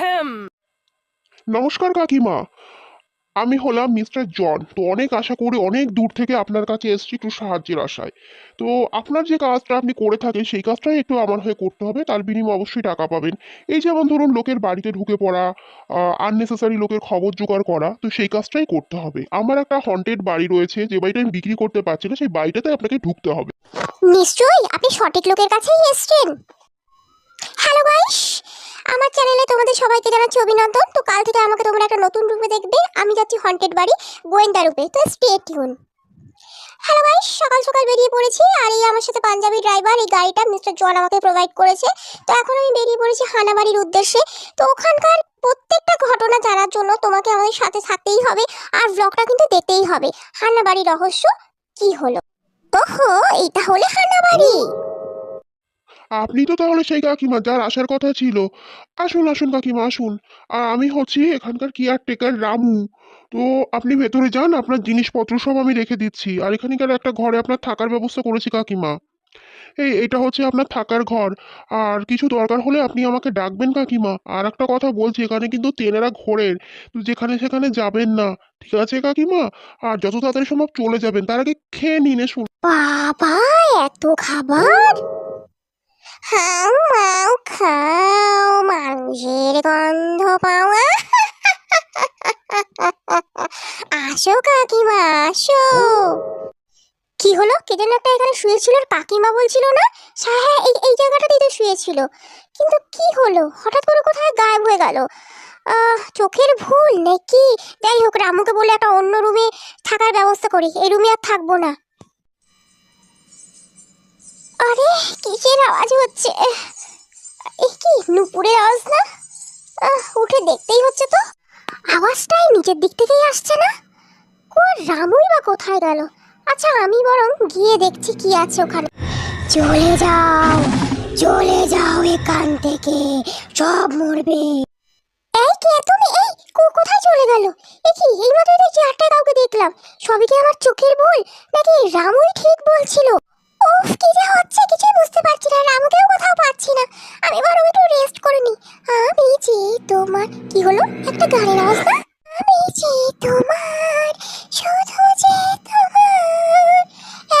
him! নমস্কার কাকিমা। আমি হলাম মিস্টার জন। তো অনেক আশা করে অনেক দূর থেকে আপনার কাছে এসেছি একটু সাহায্যের আশায়। তো আপনার যে কাজটা আপনি করে থাকেন সেই কাজটাই একটু আমার হয়ে করতে হবে। তার বিনিময়ে অবশ্যই টাকা পাবেন। এই যেমন ধরুন লোকের বাড়িতে ঢুকে পড়া আননেসেসারি লোকের খবর জোগাড় করা তো সেই কাজটাই করতে হবে। আমার একটা হন্টেড বাড়ি রয়েছে যে বাড়িটা আমি বিক্রি করতে পারছি না সেই বাড়িটাতে আপনাকে ঢুকতে হবে। নিশ্চয়ই! আপনি সঠিক লোকের কাছেই এসেছেন। হ্যালো গাইস আমার চ্যানেলে তোমাদের সবাইকে জানাচ্ছি অভিনন্দন। তো কাল থেকে আমাকে তোমরা একটা নতুন রূপে দেখবে। আমি যাচ্ছি হন্টেড বাড়ি, গোয়েন্দা রূপে। তো স্টে টিউন হ্যালো গাইস সকাল সকাল বেরিয়ে পড়েছি। আর এই আমার সাথে পাঞ্জাবি ড্রাইভার এই গাড়িটা মিস্টার জন আমাকে প্রোভাইড করেছে। তো এখন আমি বেরিয়ে পড়েছি হানাবাড়ির উদ্দেশ্যে। তো ওখানকার প্রত্যেকটা ঘটনা জানার জন্য তোমাকে আমাদের সাথে থাকতেই হবে। আর ব্লগটা কিন্তু দেখতেই হবে। হানাবাড়ির রহস্য কি হলো? ওহো এটা হলে হানাবাড়ি আপনি তো তাহলে সেই কাকিমা যার আসার কথা ছিল। আসুন আসুন কাকিমা, আসুন। আর আমি হচ্ছি এখানকার কেয়ারটেকার রামু। তো আপনি ভেতরে যান, আপনার জিনিসপত্র সব আমি রেখে দিচ্ছি। আর এখানকার একটা ঘরে আপনার থাকার ব্যবস্থা করেছি কাকিমা। এই, এটা হচ্ছে আপনার থাকার ঘর। আর কিছু দরকার হলে আপনি আমাকে ডাকবেন কাকিমা। আর একটা কথা বলছি, এখানে কিন্তু তেনারা ঘোরের। যেখানে সেখানে যাবেন না। ঠিক আছে কাকিমা? আর যত তাড়াতাড়ি সম্ভব চলে যাবেন। তার আগে খেয়ে নিন এসুন বাবা, এত খাবার! হাও মাও খাও মানুষের গন্ধ পাওয়া। আসো কাকিমা, আসো। কি হলো? কে যেন একটা এখানে শুয়েছিল আর কাকিমা বলছিল না? হ্যাঁ এই এই জায়গাটাতেই তো শুয়েছিল। কিন্তু কি হলো? হঠাৎ করে কোথায় গায়েব হয়ে গেল? চোখের ভুল নাকি? যাই হোক, রামুকে বলে একটা অন্য রুমে থাকার ব্যবস্থা করি। এই রুমে আর থাকব না। আরে, কিসের আওয়াজ হচ্ছে? এই কি, নুপুরের আওয়াজ না? উঠে দেখতেই হচ্ছে তো। আওয়াজটাই নিচের দিক থেকেই আসছে না। কোন রামুই বা কোথায় গেল? আচ্ছা আমি বরং গিয়ে দেখছি কি আছে ওখানে। চলে যাও চলে যাও এখান থেকে, সব মরবে। এই কে, তুমি? এই, কো- কোথায় চলে গেল? এ কি এই মাত্র তো চেয়ারটায় কাউকে দেখলাম। সবই কি আমার চোখের ভুল? নাকি রামুই ঠিক বলছিল? উফ, কি যে হচ্ছে, কিছুই বুঝতে পারছি না রামুকেও কোথাও পাচ্ছি না। আমি বরং একটু রেস্ট করে নি। আমি যে তোমার, কি হলো? একটা গানের আওয়াজ আমি যে তোমার, শুধু যে তোমার।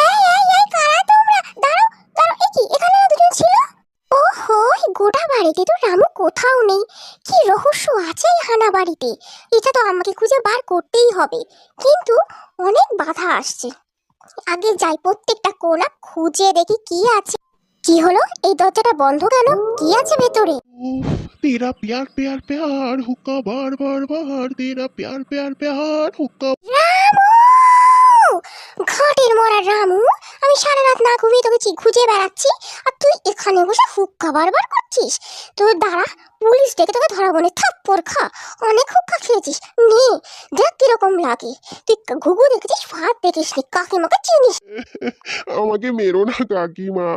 এই এই এই, কারা তোমরা? দাঁড়াও দাঁড়াও, এ কি, এখানে ছিল? ওহো, এই গোটা বাড়িতে তো রামু কোথাও নেই। কি রহস্য আছে এই হানা বাড়িতে? এটা তো আমাকে খুঁজে বার করতেই হবে। কিন্তু অনেক বাধা আসছে। আগে যাই প্রত্যেকটা কোনা খুঁজে দেখি কি আছে। কি হলো? এই দরজাটা বন্ধ কেন? কি আছে ভেতরে? তেরা প্যার প্যার প্যার হুকা বার বার বার তেরা প্যার প্যার প্যার রামু! ঘাটের মরা রামু আমি সারা রাত না ঘুমিয়ে তোকে খুঁজে বেড়াচ্ছি আর তুই এখানে বসে হুক্কা বারবার করছিস? তুই দাঁড়া পুলিশ ডেকে তোকে ধরা বনে থাপ্পড় খা। অনেক হুক্কা খেয়েছিস। নে দেখ কীরকম লাগে। তুই ঘুঘু দেখেছিস ফাঁদ দেখিস নি কাকিমাকে চিনিস? আমাকে মেরো না কাকিমা।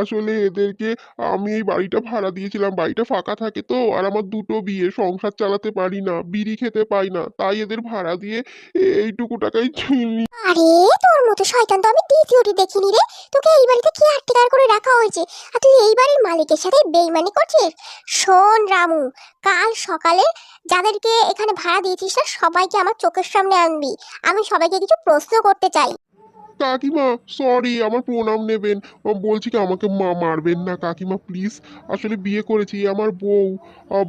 আসলে এদেরকে আমি এই বাড়িটা ভাড়া দিয়েছিলাম। বাড়িটা ফাঁকা থাকে তো আর আমার দুটো বিয়ে সংসার চালাতে পারি না বিড়ি খেতে পাই না। তাই এদের ভাড়া দিয়ে এইটুকু টাকাই চুনি আরে তোর মতো শয়তান তো আমি দ্বিতীয়টি দেখিনি রে। তোকে এই বাড়িতে কি আটটিকার করে রাখা হয়েছে। আর তুই এই বাড়ির মালিকের সাথে বেইমানি করছিস? শোন রামু, কাল সকালে যাদেরকে এখানে ভাড়া দিয়েছিস না, সবাইকে আমার চোখের সামনে আনবি। আমি সবাইকে কিছু প্রশ্ন করতে চাই। কাকিমা সরি আমার প্রণাম নেবেন। ও বলছি কি আমাকে মা মারবেন না কাকিমা প্লিজ আসলে বিয়ে করেছি আমার বউ।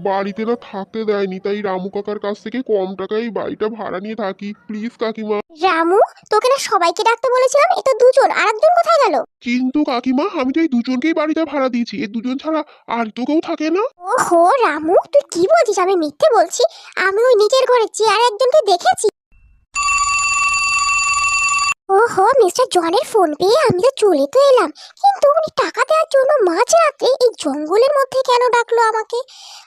বাড়িতে না থাকতে দেয়নি তাই রামু কাকার কাছ থেকে কম টাকায় বাড়িটা ভাড়া নিয়ে থাকি। প্লিজ কাকিমা। রামু তোকে না সবাইকে ডাকতে বলেছিলাম এ তো দুজন আর একজন কোথায় গেল? কিন্তু কাকিমা আমি তো এই দুজনকেই বাড়িতে ভাড়া দিয়েছি এই দুজন ছাড়া আর তো কেউ থাকে না। ওহো রামু তুই কি বলছিস? আমি মিথ্যে বলছি আমি ওই নিজের ঘরে চেয়ারে একজনকে দেখেছি। ওহো, মিস্টার জনের ফোন পেয়ে আমি তো চলে তো এলাম। কিন্তু উনি টাকা দেওয়ার জন্য মাঝ রাতে এই জঙ্গলের মধ্যে কেন ডাকলো আমাকে?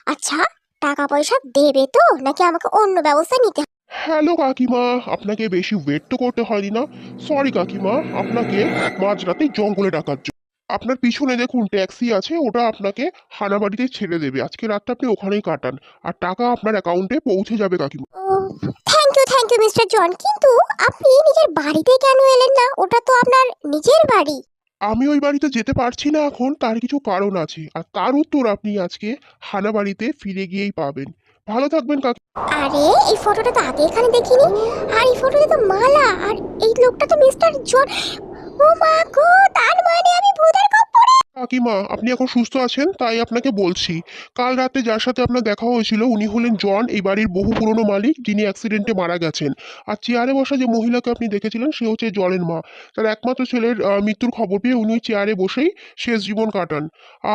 আচ্ছা টাকা পয়সা দেবে তো, নাকি আমাকে অন্য ব্যবস্থা নিতে? হ্যালো কাকিমা, আপনাকে বেশি ওয়েট তো করতে হয়নি না? সরি কাকিমা, আপনাকে মাঝরাতে জঙ্গলে ডাকার জন্য। আপনার পিছনে দেখুন ট্যাক্সি আছে ওটা আপনাকে হানাবাড়িতে ছেড়ে দেবে। আজকে রাতটা আপনি ওখানেই কাটান। আর টাকা আপনার অ্যাকাউন্টে পৌঁছে যাবে কাকিমা। Thank you thank you mister John কিন্তু আপনি নিজের বাড়িতে কেন এলেন না? ওটা তো আপনার নিজের বাড়ি। আমি ওই বাড়িতে যেতে পারছি না এখন তার কিছু কারণ আছে। আর তার উত্তর আপনি আজকে হানা বাড়িতে ফিরে গিয়েই পাবেন। ভালো থাকবেন কাকি আরে এই ফটোটা তো আগে এখানে দেখিনি। আর এই ফটোতে তো মালা আর এই লোকটা তো মিস্টার জন ও মা গো তার কাকিমা আপনি এখন সুস্থ আছেন? তাই আপনাকে বলছি, কাল রাতে যার সাথে আপনার দেখা হয়েছিল, উনি হলেন জন, এই বাড়ির বহু পুরনো মালিক, যিনি অ্যাক্সিডেন্টে মারা গেছেন। আর চেয়ারে বসা যে মহিলাকে আপনি দেখেছিলেন, সে হচ্ছে জলের মা। তার একমাত্র ছেলের মৃত্যুর খবর পেয়ে উনি চেয়ারে বসেই শেষ জীবন কাটান।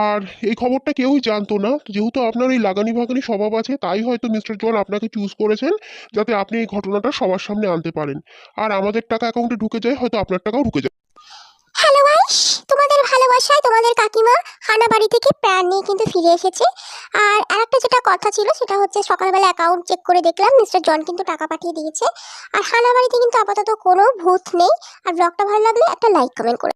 আর এই খবরটা কেউই জানতো না। যেহেতু আপনার ওই লাগানি ভাগানি স্বভাব আছে, তাই হয়তো মিস্টার জন আপনাকে চুজ করেছেন, যাতে আপনি এই ঘটনাটা সবার সামনে আনতে পারেন। আর আমাদের টাকা অ্যাকাউন্টে ঢুকে যায়, হয়তো আপনার টাকাও ঢুকে যায়। হ্যালো তোমাদের ভালোবাসায় তোমাদের কাকিমা হানা বাড়ি থেকে প্যান নিয়ে কিন্তু ফিরে এসেছে। আর আরেকটা যেটা কথা ছিল সেটা হচ্ছে সকালবেলা অ্যাকাউন্ট চেক করে দেখলাম মিস্টার জন কিন্তু টাকা পাঠিয়ে দিয়েছে। আর হানা বাড়িতে কিন্তু আপাতত কোনো ভূত নেই। আর ব্লগটা ভালো লাগলে একটা লাইক কমেন্ট করে